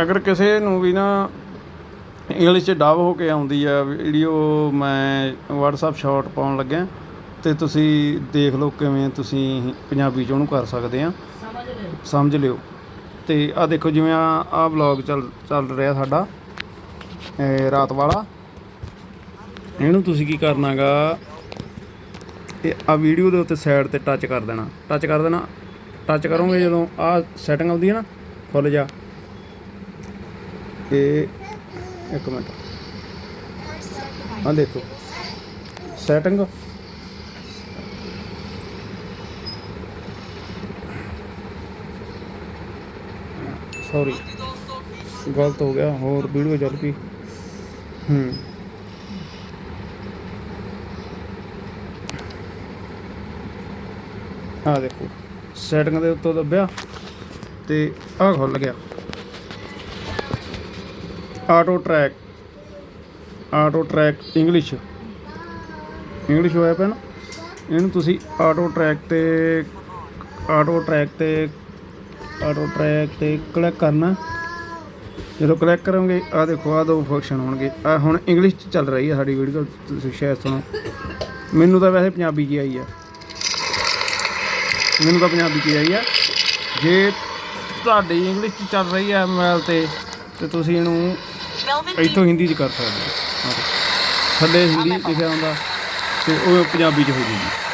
ਅਗਰ ਕਿਸੇ ਨੂੰ ਵੀ ਨਾ ਇੰਗਲਿਸ਼ 'ਚ ਡਬ ਹੋ ਕੇ ਆਉਂਦੀ ਆ ਵੀਡੀਓ ਮੈਂ WhatsApp ਸ਼ਾਰਟ ਪਾਉਣ ਲੱਗਿਆ। ਤੇ ਤੁਸੀਂ ਦੇਖ ਲਓ ਕਿਵੇਂ ਤੁਸੀਂ ਪੰਜਾਬੀ 'ਚ ਉਹਨੂੰ ਕਰ ਸਕਦੇ ਆ। ਸਮਝ ਲਿਓ। ਤੇ ਆ ਦੇਖੋ ਜਿਵੇਂ ਆ ਆ ਵਲੌਗ ਚੱਲ ਚੱਲ ਰਿਹਾ ਸਾਡਾ ਇਹ ਰਾਤ ਵਾਲਾ। ਇਹਨੂੰ ਤੁਸੀਂ ਕੀ ਕਰਨਾਗਾ ਇਹ ਆ ਵੀਡੀਓ ਦੇ ਉੱਤੇ ਸਾਈਡ ਤੇ ਟੱਚ ਕਰ ਦੇਣਾ। ਟੱਚ ਕਰ ਦੇਣਾ। ਟੱਚ ਕਰੋਗੇ ਜਦੋਂ ਆ ਸੈਟਿੰਗ ਆਉਂਦੀ ਹੈ ਨਾ ਖੁੱਲ ਜਾ। ਇਹ ਇੱਕ ਮਿੰਟ। ਆ ਦੇਖੋ। ਸੈਟਿੰਗ ਸੌਰੀ ਗਲਤ ਹੋ ਗਿਆ, ਹੋਰ ਵੀਡੀਓ ਚੱਲ ਪਈ। ਹੂੰ। ਆ ਦੇਖੋ। ਸੈਟਿੰਗ ਦੇ ਉੱਤੋਂ ਦੱਬਿਆ ਤੇ ਆ ਖੁੱਲ ਗਿਆ। Auto track auto track English. English ਹੋਇਆ ਪਿਆ ਨਾ, ਇਹਨੂੰ ਤੁਸੀਂ ਆਟੋ ਟਰੈਕ ਤੇ, ਆਟੋ ਟਰੈਕ ਤੇ, ਆਟੋ ਟਰੈਕ ਤੇ ਕਲਿੱਕ ਕਰਨਾ। ਜਦੋਂ ਕਲਿੱਕ ਕਰੋਗੇ ਆ ਦੇਖੋ ਆ ਦੋ ਫੰਕਸ਼ਨ ਹੋਣਗੇ। ਆ ਹੁਣ ਇੰਗਲਿਸ਼ ਚ ਚੱਲ ਰਹੀ ਹੈ ਸਾਡੀ ਵੀਡੀਓ ਤੁਸੀਂ ਸ਼ਾਇਦ ਸੁਣੋ। ਮੈਨੂੰ ਤਾਂ ਵੈਸੇ ਪੰਜਾਬੀ 'ਚ ਹੀ ਆਈ ਆ। ਮੈਨੂੰ ਤਾਂ ਪੰਜਾਬੀ 'ਚ ਹੀ ਆਈ ਆ। ਜੇ ਤੁਹਾਡੀ ਇੰਗਲਿਸ਼ 'ਚ ਚੱਲ ਰਹੀ ਹੈ ਮੋਬਾਈਲ ਤੇ ਤੇ ਤੁਸੀਂ ਇਹਨੂੰ ਇੱਥੋਂ ਹਿੰਦੀ 'ਚ ਕਰ ਸਕਦੇ ਹੋ। ਥੱਲੇ ਹਿੰਦੀ ਲਿਖਿਆ ਹੁੰਦਾ ਤੇ ਉਹ ਪੰਜਾਬੀ 'ਚ ਹੋ ਜੂਗੀ।